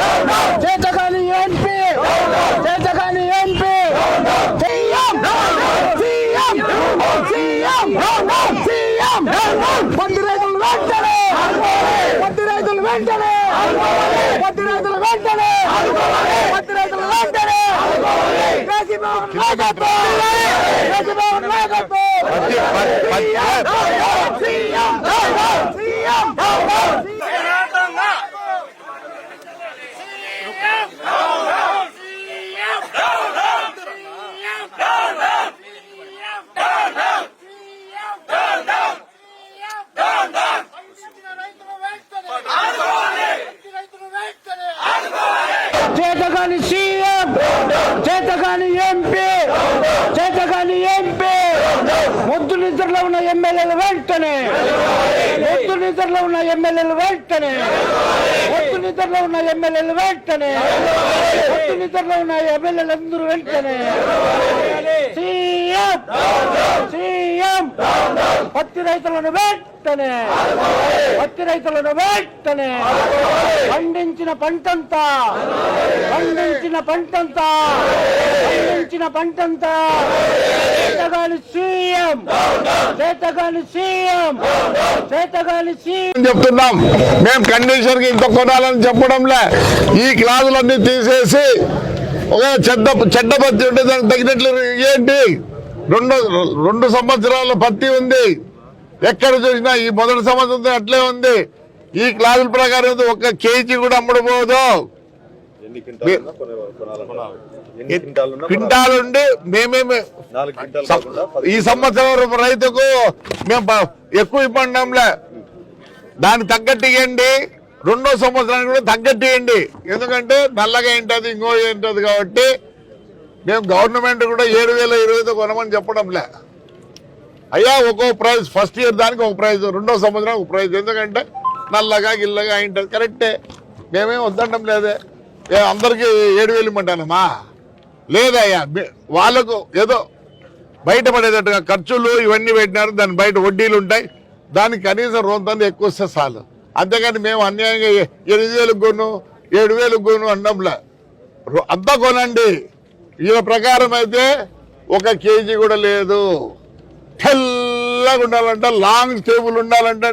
CM చేతగాని MP చేతగాని MP పత్తి రైతులు వెంటనే పత్తి రైతులు వెంటనే పత్తి రైతులు వెంటనే పత్తి రైతులు వెంటనే నాయకత్వం నాయకత్వం చేతగాని సీఎం చేతగాని ఎంపీ చేతగాని ఎంపీ. ముద్దు నిద్రలో ఉన్న ఎమ్మెల్యేలు వెంటనే ముద్దు నిద్రలో ఉన్న ఎమ్మెల్యేలు వెంటనే ముద్దు నిద్రలో ఉన్న ఎమ్మెల్యేలు వెంటనే ముద్దు నిద్రలో ఉన్న ఎమ్మెల్యేలు అందరూ వెంటనే. సీఎం సీఎం పత్తి రైతులను వెంటనే పత్తి రైతులను వెంటనే పండించిన పంటంతా పండించిన పంటంతా పండించిన పంటంతా చేతగాని సీఎం చేతగాని సీఎం చేతగాని సీఎం చెప్తున్నాం. మేము కండిషన్కి ఇంత కొనాలని చెప్పడంలే. ఈ క్లాసులన్నీ తీసేసి ఒక చెడ్డ చెడ్డ పత్తి ఉంటే దానికి తగినట్లు ఏంటి? రెండు రెండు సంవత్సరాల పత్తి ఉంది. ఎక్కడ చూసినా ఈ మొదటి సంవత్సరం అట్లే ఉంది. ఈ క్లాసుల ప్రకారం ఒక్క కేజీ కూడా అమ్ముడుపోదు ఎన్ని క్వింటాలు ఉన్నా కొనే- కొనాలన్నారు. ఎన్ని క్వింటాలు ఉన్నా క్వింటాల్ ఉండి మేమేమి ఈ సంవత్సరం రైతుకు మేము ఎక్కువ ఇవ్వండిలే దానికి తగ్గట్టు ఇవ్వండి రెండో సంవత్సరానికి కూడా తగ్గట్టు ఇవ్వండి ఎందుకంటే నల్లగా ఏంటది ఇంకో ఏంటది కాబట్టి మేము గవర్నమెంట్ కూడా ఏడు వేల ఇరవైతో కొనమని చెప్పడంలే. అయ్యా ఒక్కో ప్రైజ్. ఫస్ట్ ఇయర్ దానికి ఒక ప్రైజ్. రెండో సంవత్సరం ఒక ప్రైజ్. ఎందుకంటే నల్లగా గిల్లగా ఏంటది కరెక్టే మేమేం వద్దండం లేదే. అందరికీ ఏడు వేలు ఇమ్మంటానమ్మా? లేదయ్యా. వాళ్ళకు ఏదో బయటపడేటట్టుగా ఖర్చులు ఇవన్నీ పెట్టినారు. దాని బయట వడ్డీలు ఉంటాయి. దానికి కనీసం రోజంతా ఎక్కువ వస్తే చాలు. అంతేకాని మేము అన్యాయంగా ఎనిమిది వేలకు కొను ఏడు వేలకు కొను అనడంలే రో- అంతా కొనండి. వీళ్ళ ప్రకారం అయితే ఒక కేజీ కూడా లేదు. తెల్లగా ఉండాలంట లాంగ్ టేబుల్ ఉండాలంట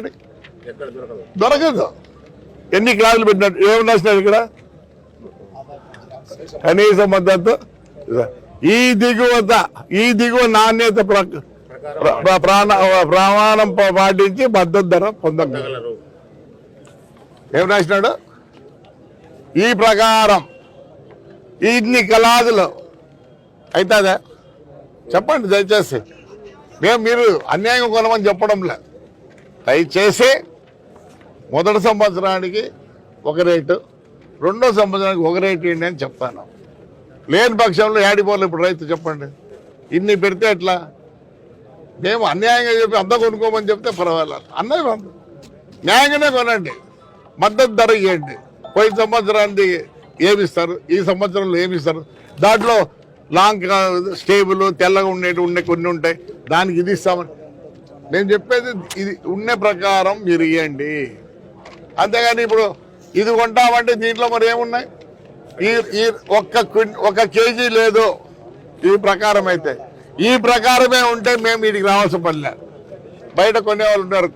దొరకదు. ఎన్ని క్లాసులు పెట్టినట్టు ఏమన్నా రాసినారు ఇక్కడ? కనీస మద్దతు. ఈ దిగువత ఈ దిగువ నాణ్యత ప్ర- ప్రాణ ప్రమాణం పాటించి మద్దతు ధర పొందగలరు ఏం రాసినాడు? ఈ ప్రకారం ఇన్ని కళాదులు. అవుతుందా చెప్పండి దయచేసి. మేము మీరు అన్యాయం కొనమని చెప్పడంలే. దయచేసి మొదటి సంవత్సరానికి ఒక రేటు రెండో సంవత్సరానికి ఒక రేటు ఏంటి అని చెప్తాను. లేని పక్షంలో ఏడిపోలే ఇప్పుడు రైతు చెప్పండి. ఇన్ని పెడితే ఎట్లా? మేము అన్యాయంగా చెప్పి అంతా కొనుక్కోమని చెప్తే పర్వాలేదు. అన్నది న్యాయంగానే కొనండి. మద్దతు ధర ఇవ్వండి. పోయిన సంవత్సరానికి ఏమిస్తారు? ఈ సంవత్సరంలో ఏమిస్తారు? దాంట్లో లాంగ్ స్టేబుల్ తెల్లగా ఉండేవి ఉండే కొన్ని ఉంటాయి. దానికి ఇది ఇస్తామని నేను చెప్పేది ఇది ఉన్న ప్రకారం మీరు ఇవ్వండి అంతేగాని ఇప్పుడు ఇది కొంటామంటే దీంట్లో మరి ఏమున్నాయి? ఈ ఈ ఒక్క ఒక కేజీ లేదు. ఈ ప్రకారం అయితే. ఈ ప్రకారమే ఉంటే మేము వీటికి రావాల్సిన పని లేదు. బయట కొనేవాళ్ళు ఉన్నారు.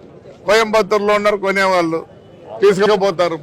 కోయంబత్తూరులో ఉన్నారు కొనేవాళ్ళు. తీసుకుపోతారు.